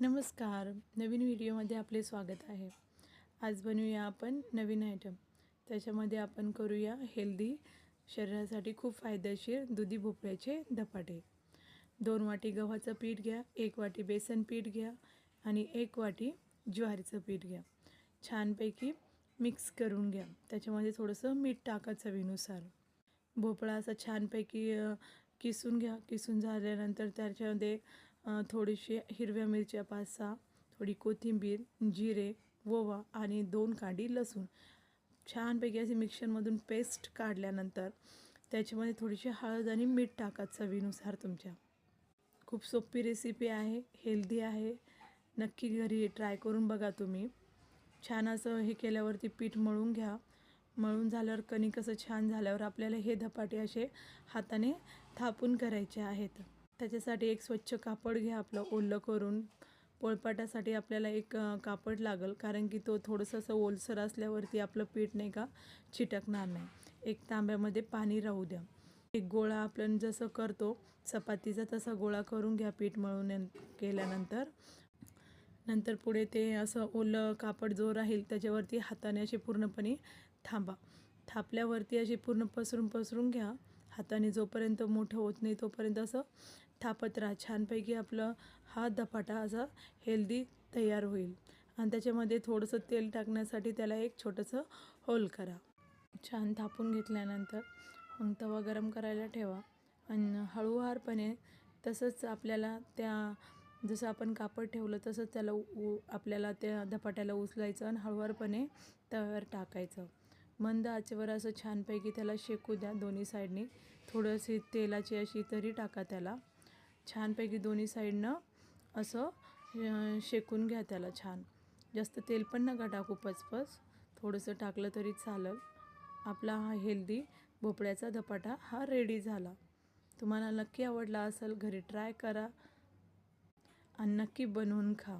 नमस्कार. नवीन व्हिडिओमध्ये आपले स्वागत आहे. आज बनवूया आपण नवीन आयटम त्याच्यामध्ये आपण करूया हेल्दी शरीरासाठी खूप फायदेशीर दुधी भोपळ्याचे धपाटे. दोन वाटी गव्हाचं पीठ घ्या एक वाटी बेसन पीठ घ्या आणि एक वाटी ज्वारीचं पीठ घ्या. छानपैकी मिक्स करून घ्या. त्याच्यामध्ये थोडंसं मीठ टाका चवीनुसार. भोपळा असा छानपैकी किसून घ्या. किसून झाल्यानंतर त्याच्यामध्ये थोडीशी हिरव्या मिरच्या पाच सहा थोडी कोथिंबीर जिरे ओवा आणि दोन कांडी लसूण. छानपैकी अशी मिक्सरमधून पेस्ट काढल्यानंतर त्याच्यामध्ये थोडीशी हळद आणि मीठ टाका चवीनुसार तुमच्या. खूप सोपी रेसिपी आहे हेल्दी आहे. नक्की घरी ट्राय करून बघा तुम्ही. छान असं हे केल्यावरती पीठ मळून घ्या. मळून झाल्यावर कणिक असं छान झाल्यावर आपल्याला हे धपाटे असे हाताने थापून करायचे आहेत. त्याच्यासाठी एक स्वच्छ कापड घ्या आपलं ओलं करून. पोळपाटासाठी आपल्याला एक कापड लागेल. कारण की तो थोडंसं असं ओलसर असल्यावरती आपलं पीठ नाही का चिटकणार नाही. एक तांब्यामध्ये पाणी राहू द्या. एक गोळा आपण जसं करतो चपातीचा तसा गोळा करून घ्या पीठ मळून केल्यानंतर. नंतर पुढे ते असं ओलं कापड जो राहील त्याच्यावरती हाताने असे पूर्णपणे थांबा. थापल्यावरती असे पूर्ण पसरून पसरून घ्या. हाताने जोपर्यंत मोठं होत नाही तोपर्यंत असं थापत राहा. छानपैकी आपलं हा धपाटा असा हेल्दी तयार होईल. आणि त्याच्यामध्ये थोडंसं तेल टाकण्यासाठी त्याला एक छोटंसं होल करा. छान थापून घेतल्यानंतर मग तवा गरम करायला ठेवा. आणि हळूवारपणे तसंच आपल्याला त्या जसं आपण कापड ठेवलं तसंच त्याला उ आपल्याला त्या धपाट्याला उचलायचं आणि हळूवारपणे तव्यावर टाकायचं. मंद आचेवर असं छानपैकी त्याला शेकू द्या दोन्ही साईडनी. थोडंशी तेलाची अशी तरी टाका त्याला. छानपैकी दोन्ही साईडनं असं शेकून घ्या त्याला छान. जास्त तेल पण नका टाकू पचपच. थोडंसं टाकलं तरी चालेल. आपला हा हेल्दी भोपळ्याचा धपाटा हा रेडी झाला. तुम्हाला नक्की आवडला असेल घरी ट्राय करा आणि नक्की बनवून खा.